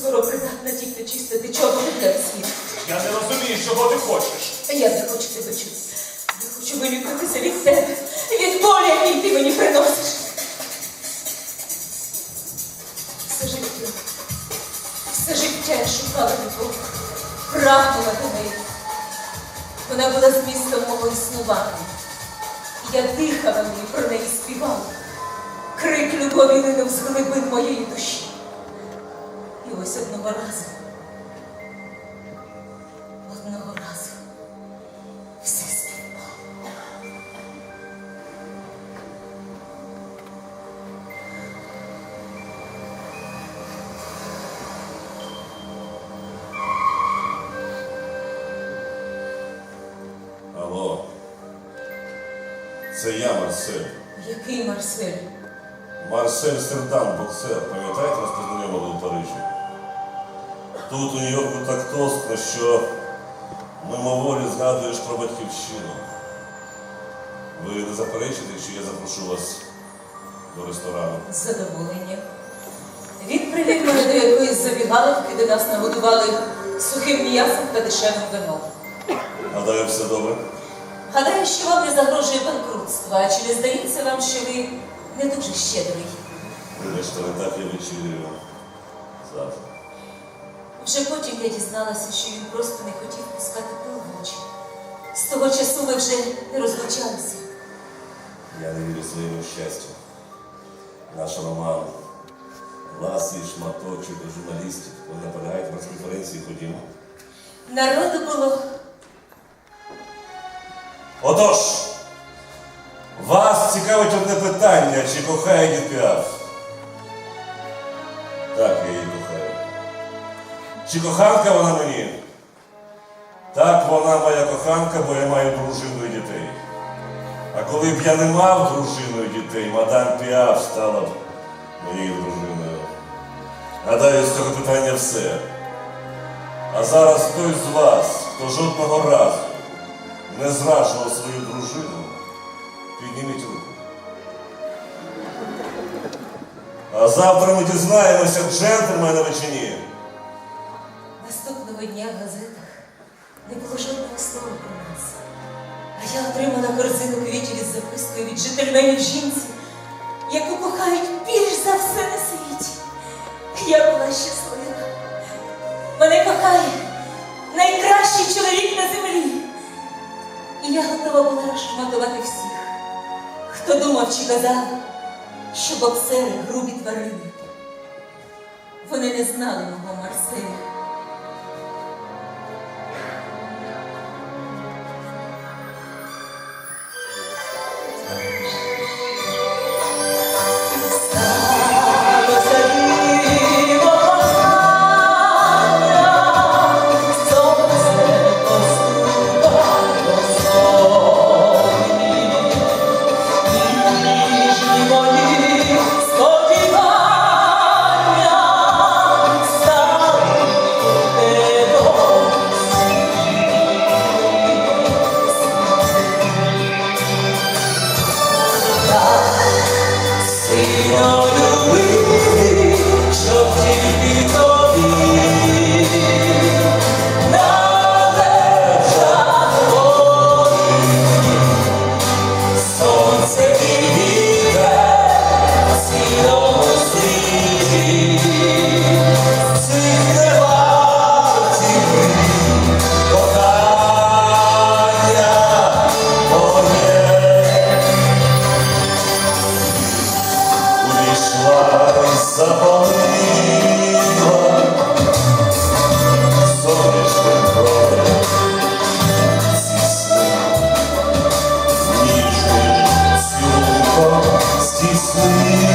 скоро придатна тільки чистити чого для світ. Я не розумію, чого ти хочеш. Я не хочу тебе чути. Я хочу вилікуватися від тебе, від болі, який ти мені приносиш. Все життя, все життя я шукала любов, прагнула неї. Вона була змістом мого існування. Я дихала ній, про неї співала. Крик любові линув з глибин моєї душі. Ось одного разу, одного разу все співпало. Алло. Це я, Марсель. Який Марсель? Марсель Сердан, боксер. Пам'ятаєте, нас познайомили у Парижі? Тут у Нью-Йорку так тоскно, що мимоволі згадуєш про батьківщину. Ви не заперечите, чи я запрошу вас до ресторану? З задоволенням. Він привів мене до якоїсь забігаловки, де нас нагодували сухим м'ясом та дешевим вином. Гадаю, все добре. Гадаю, що вам не загрожує банкрутство, а чи не здається вам, що ви не дуже щедрий? Вибачте, не так я вечерюю завтра. Вже потім я дізналася, що він просто не хотів пускати пил в очі. З того часу ми вже не розлучалися. Я не вірю своєму щастю. Наш роман. Ласий шматочок до журналістів. Ви наполягаєте на конференції, ходімо. Народу було Отож, вас цікавить одне питання, чи кохає Піаф? Так, я її. Чи коханка вона мені? Так, вона моя коханка, бо я маю дружину і дітей. А коли б я не мав дружину і дітей, мадам Піаф стала б моєю дружиною. Гадаю, з цього питання все. А зараз той з вас, хто жодного разу не зраджував свою дружину, підніміть руку. А завтра ми дізнаємося, джентльмени ви чи ні. Дня в газетах не було жодного слова про нас. А я отримала корзину квітів із запискою від джентльменів жінці, яку кохають більш за все на світі. Я була щаслива. Мене кохає найкращий чоловік на землі. І я готова була розшматувати всіх, хто думав чи казав, що боксери грубі тварини. Вони не знали мого Марселя. see.